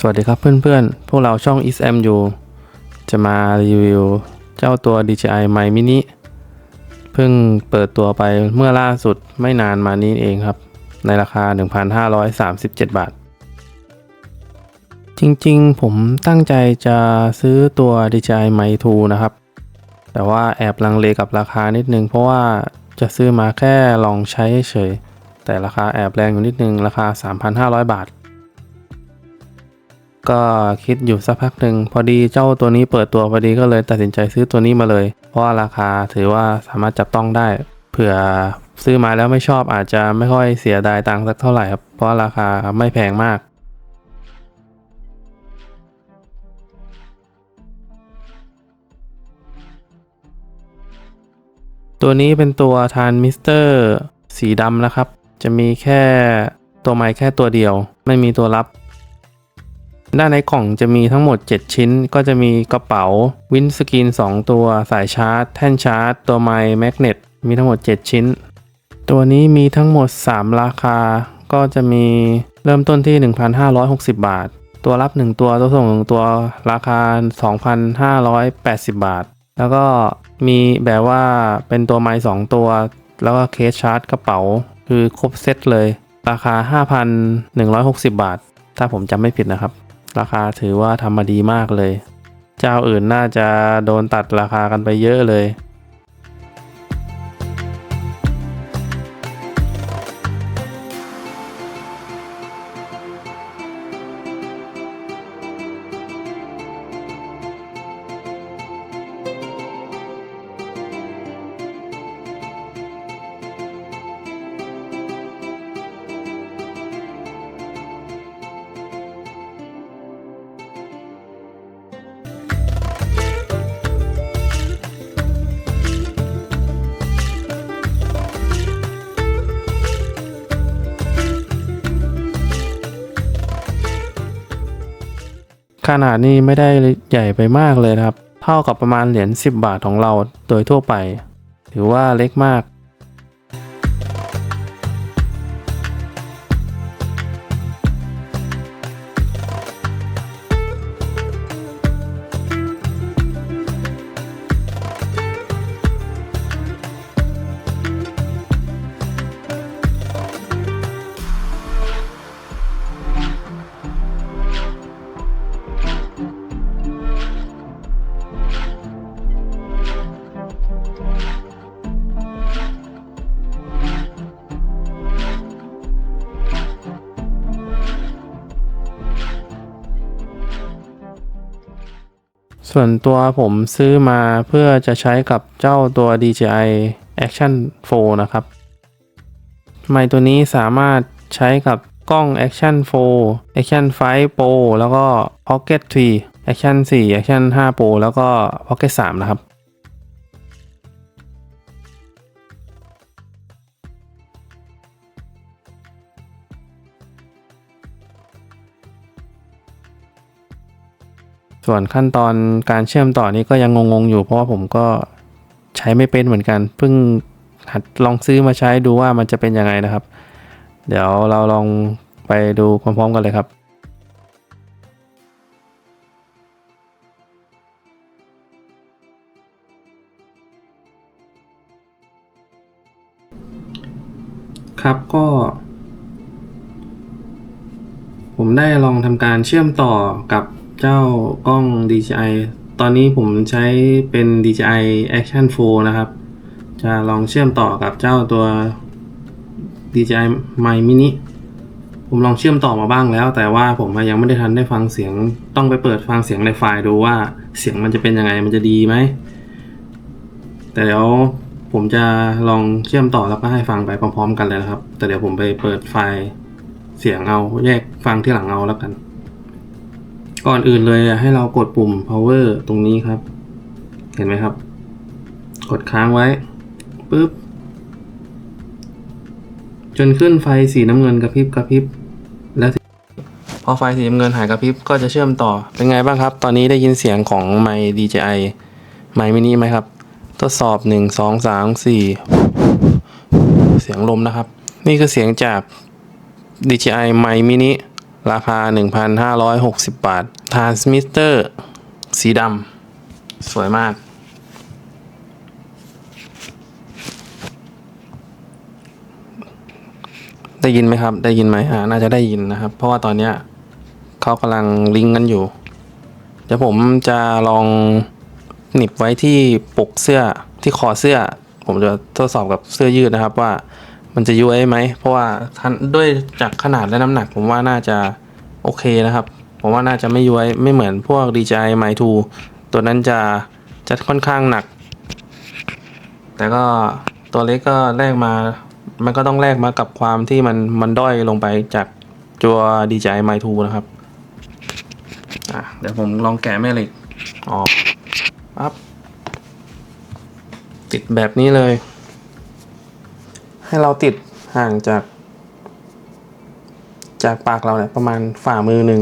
สวัสดีครับเพื่อนๆ พวกเราช่อง ismu จะมารีวิวเจ้าตัว DJI Mic Mini เพิ่งเปิดตัวไปเมื่อล่าสุดไม่นานมานี้เองครับ ในราคา 1,537 บาท จริงๆ ผมตั้งใจจะซื้อตัว DJI Mic 2 นะครับ แต่ว่าแอบลังเลกับราคานิดนึง เพราะว่าจะซื้อมาแค่ลองใช้เฉย แต่ราคาแอบแรงอยู่นิดนึง ราคา 3,500 บาท ก็คิดอยู่สักพักหนึ่งพอดีเจ้าตัวนี้เปิดตัวพอดีก็เลยตัดสินใจซื้อตัวนี้มาเลย เพราะว่าราคาถือว่าสามารถจับต้องได้ เผื่อซื้อมาแล้วไม่ชอบอาจจะไม่ค่อยเสียดายตังค์สักเท่าไหร่ครับเพราะราคาไม่แพงมากตัวนี้เป็นตัวทานมิสเตอร์สีดำนะครับ จะมีแค่ตัวไม้แค่ตัวเดียว ไม่มีตัวรับ ด้านในกล่องจะมีทั้งหมด 7 ชิ้น ก็จะมีกระเป๋า วินสกรีน 2 ตัว สายชาร์จ แท่นชาร์จ ตัวไมค์แมกเนต มีทั้งหมด 7 ชิ้น ตัวนี้มีทั้งหมด 3 ราคา ก็จะมีเริ่มต้นที่ 1,560 บาท ตัวรับ 1 ตัว ตัวส่ง 1 ตัว ราคา 2,580 บาท แล้วก็มีแบบว่าเป็นตัวไมค์2ตัว แล้วก็เคสชาร์จกระเป๋า คือครบเซตเลย ราคา 5,160 บาท ถ้าผมจำไม่ผิดนะครับ ราคาถือว่าทำมาดีมากเลย เจ้าอื่นน่าจะโดนตัดราคากันไปเยอะเลย ขนาดนี้ไม่ได้ใหญ่ไปมากเลยนะครับ เท่ากับประมาณเหรียญ10 บาทของเราโดยทั่วไป ถือว่าเล็กมาก ส่วนตัวผมซื้อมาเพื่อจะใช้กับเจ้าตัว DJI Action 4 นะครับ ไมค์ตัวนี้สามารถใช้กับกล้อง Action 4 Action 5 Pro แล้วก็ Pocket 3 Action 4 Action 5 Pro แล้วก็ Pocket 3 นะครับ ส่วนขั้นตอนการเชื่อมต่อนี้ก็ยังงงๆอยู่ เพราะว่าผมก็ใช้ไม่เป็นเหมือนกัน เพิ่งหัดลองซื้อมาใช้ดูว่ามันจะเป็นยังไงนะครับ เดี๋ยวเราลองไปดูพร้อมๆกันเลยครับครับก็ ผมได้ลองทำการเชื่อมต่อกับ เจ้ากล้อง DJI ตอนนี้ผมใช้เป็น DJI Action 4 นะครับ จะลองเชื่อมต่อกับเจ้าตัว DJI Mic Mini ผมลองเชื่อมต่อมาบ้างแล้ว แต่ว่าผมยังไม่ได้ทันได้ฟังเสียง ต้องไปเปิดฟังเสียงในไฟล์ดูว่าเสียงมันจะเป็นยังไงมันจะดีไหม แต่เดี๋ยวผมจะลองเชื่อมต่อแล้วก็ให้ฟังไปพร้อม ๆ กันเลยนะครับ แต่เดี๋ยวผมไปเปิดไฟล์เสียงเอาแยกฟังที่หลังเอาแล้วกัน ก่อนอื่นเลยให้เรากดปุ่ม power ตรงนี้ครับ เห็นไหมครับ กดค้างไว้ปุ๊บ จนขึ้นไฟสีน้ำเงินกระพริบกระพริบ แล้วพอไฟสีน้ำเงินหายกระพริบก็จะเชื่อมต่อ เป็นไงบ้างครับ ตอนนี้ได้ยินเสียงของไมค์ DJI ไมค์มินิไหมครับ ทดสอบ 1 2 3 4 เสียงลมนะครับ นี่คือเสียงจาก DJI Mic Mini ราคา 1,560 บาททานสมิเตอร์ สีดำ สวยมาก ได้ยินไหมครับ ได้ยินไหมอ่า น่าจะได้ยินนะครับ เพราะว่าตอนเนี้ยเขากำลังลิงก์กันอยู่ เดี๋ยวผมจะลองหนิบไว้ที่ปกเสื้อที่คอเสื้อ ผมจะทดสอบกับเสื้อยืดนะครับว่า มันจะย้วยไหม เพราะว่าด้วยจากขนาดและน้ำหนักผมว่าน่าจะโอเคนะครับ ผมว่าน่าจะไม่ย้วยไม่เหมือนพวก DJI m i 2ตัวนั้นจะจะค่อนข้างหนัก แต่ก็ตัวเล็กก็แลกมา มันก็ต้องแลกมากับความที่มันมันด้อยลงไปจากตัว DJI m i 2นะครับอะเดี๋ยวผมลองแกะแม่เหล็กออกปั๊บติดแบบนี้เลย ให้เราติดห่างจาก จากปากเราเนี่ยประมาณฝ่ามือหนึ่ง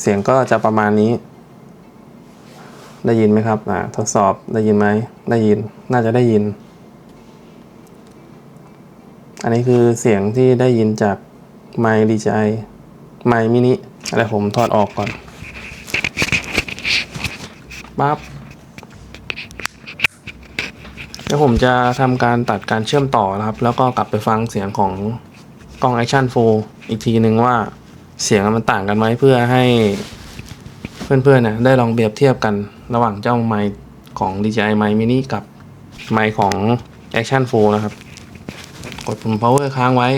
เสียงก็จะประมาณนี้ ได้ยินไหมครับอ่าทดสอบได้ยินไหมได้ยินน่าจะได้ยิน อันนี้คือเสียงที่ได้ยินจากไมค์ DJI ไมค์มินิอะไรผมถอดออกก่อนปั๊บ ดี๋ยวผมจะทำการตัดการเชื่อมต่อนะครับ แล้วก็กลับไปฟังเสียงของกล้อง Action 4 อีกทีหนึ่งว่าเสียงมันต่างกันไหมเพื่อให้เพื่อนๆเนี่ยได้ลองเปรียบเทียบกันระหว่างเจ้าไมค์ของ DJI Mic Mini กับไมค์ของ Action 4 นะครับ กดปุ่ม power ค้างไว้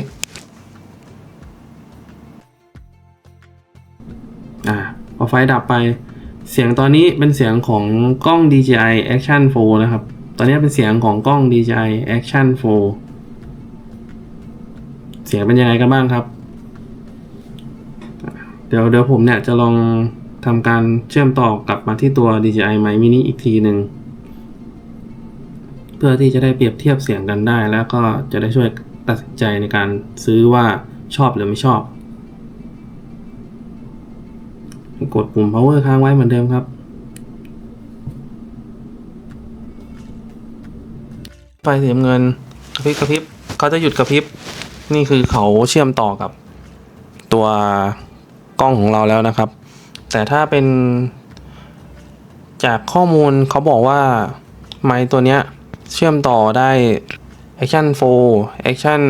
อ่าพอไฟดับไปเสียงตอนนี้เป็นเสียงของกล้อง DJI Action 4 นะครับ ตอนนี้เป็นเสียงของกล้อง DJI Action 4 เสียงเป็นยังไงกันบ้างครับ เดี๋ยวเดี๋ยวผมเนี่ยจะลองทำการเชื่อมต่อกลับมาที่ตัว DJI Mic Mini อีกทีหนึ่งเพื่อที่จะได้เปรียบเทียบเสียงกันได้ แล้วก็จะได้ช่วยตัดสินใจในการซื้อว่าชอบหรือไม่ชอบ กดปุ่ม power ค้างไว้เหมือนเดิมครับ ไฟสีน้ำเงินกระพริบกระพริบเขาจะหยุดกระพริบนี่คือเขาเชื่อมต่อกับตัวกล้องของเราแล้วนะครับ แต่ถ้าเป็นจากข้อมูลเขาบอกว่าไมค์ตัวเนี้ยเชื่อมต่อได้ Action 4 Action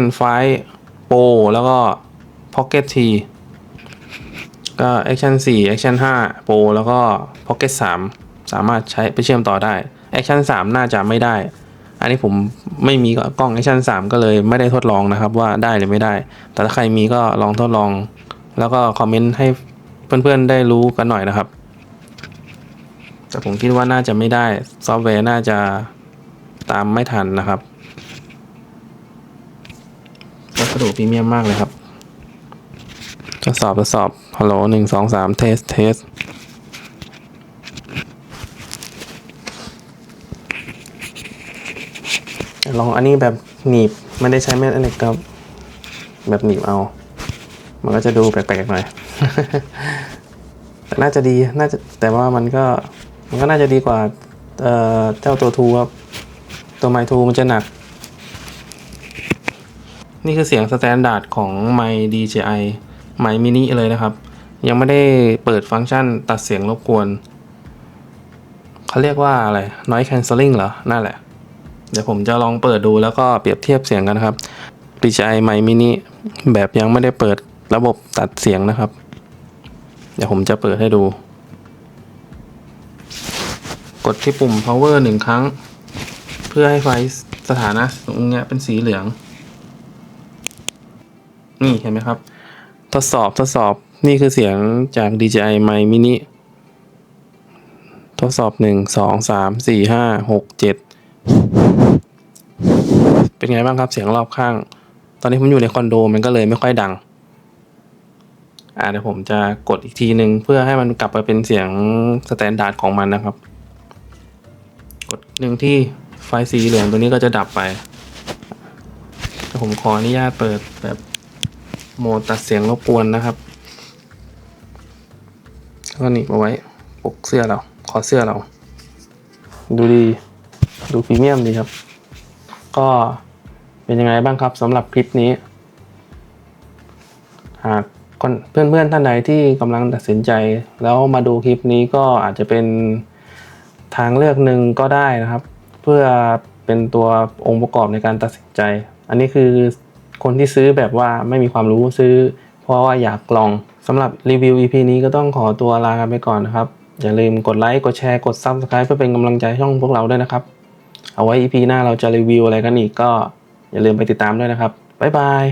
5 Pro แล้วก็ Pocket T ก็ Action 4 Action 5 Pro แล้วก็ Pocket 3 สามารถใช้ไปเชื่อมต่อได้ Action 3 น่าจะไม่ได้ อันนี้ผมไม่มีกล้อง Action 3ก็เลยไม่ได้ทดลองนะครับว่าได้หรือไม่ได้ แต่ถ้าใครมีก็ลองทดลอง แล้วก็คอมเมนต์ให้เพื่อนๆได้รู้กันหน่อยนะครับ แต่ผมคิดว่าน่าจะไม่ได้ซอฟต์แวร์น่าจะตามไม่ทันนะครับวัสดุพรีเมียมมากเลยครับทดสอบทดสอบฮัลโหลหนึ่งสองสามเทสเทส ลองอันนี้แบบหนีบไม่ได้ใช้แม่เหล็กครับแบบหนีบเอา มันก็จะดูแปลกๆหน่อยแต่น่าจะดีน่าจะแต่ว่ามันก็มันก็น่าจะดีกว่าเอ่อเจ้าตัวทูครับตัวไมทูมันจะหนัก นี่คือเสียงสแตนดาร์ดของไม DJI ไมมินิเลยนะครับ ยังไม่ได้เปิดฟังก์ชันตัดเสียงรบกวนเขาเรียกว่าอะไร noise cancelling เหรอ นั่นแหละ เดี๋ยวผมจะลองเปิดดูแล้วก็เปรียบเทียบเสียงกันครับ DJI Mic Mini แบบยังไม่ได้เปิดระบบตัดเสียงนะครับ เดี๋ยวผมจะเปิดให้ดู กดที่ปุ่ม power หนึ่งครั้ง เพื่อให้ไฟสถานะตรงเนี้ยเป็นสีเหลือง นี่เห็นไหมครับ ทดสอบทดสอบนี่คือเสียงจาก DJI Mic Mini ทดสอบหนึ่งสองสามสี่ห้าหก เป็นไงบ้างครับเสียงรอบข้าง ตอนนี้ผมอยู่ในคอนโดมันก็เลยไม่ค่อยดัง อ่าเดี๋ยวผมจะกดอีกทีหนึ่งเพื่อให้มันกลับไปเป็นเสียงสแตนดาร์ดของมันนะครับ กดหนึ่งที่ไฟสีเหลืองตัวนี้ก็จะดับไปแต่ผมขออนุญาตเปิดแบบโหมดตัดเสียงรบกวนนะครับแล้วก็หนีบเอาไว้ปกเสื้อเราคอเสื้อเรา ดูดี ดูพรีเมียมดีครับ ก็ เป็นยังไงบ้างครับสำหรับคลิปนี้ หากคนเพื่อนๆท่านใดที่กำลังตัดสินใจ แล้วมาดูคลิปนี้ก็อาจจะเป็นทางเลือกหนึ่งก็ได้นะครับ เพื่อเป็นตัวองค์ประกอบในการตัดสินใจ อันนี้คือคนที่ซื้อแบบว่าไม่มีความรู้ซื้อ เพราะว่าอยากลองสำหรับรีวิว EP นี้ก็ต้องขอตัวลากันไปก่อนนะครับ อย่าลืมกดไลค์กดแชร์กด Subscribe เพื่อเป็นกำลังใจช่องพวกเราด้วยนะครับ เอาไว้ EP หน้าเราจะรีวิวอะไรกันอีกก็ อย่าลืมไปติดตามด้วยนะครับ บ๊ายบาย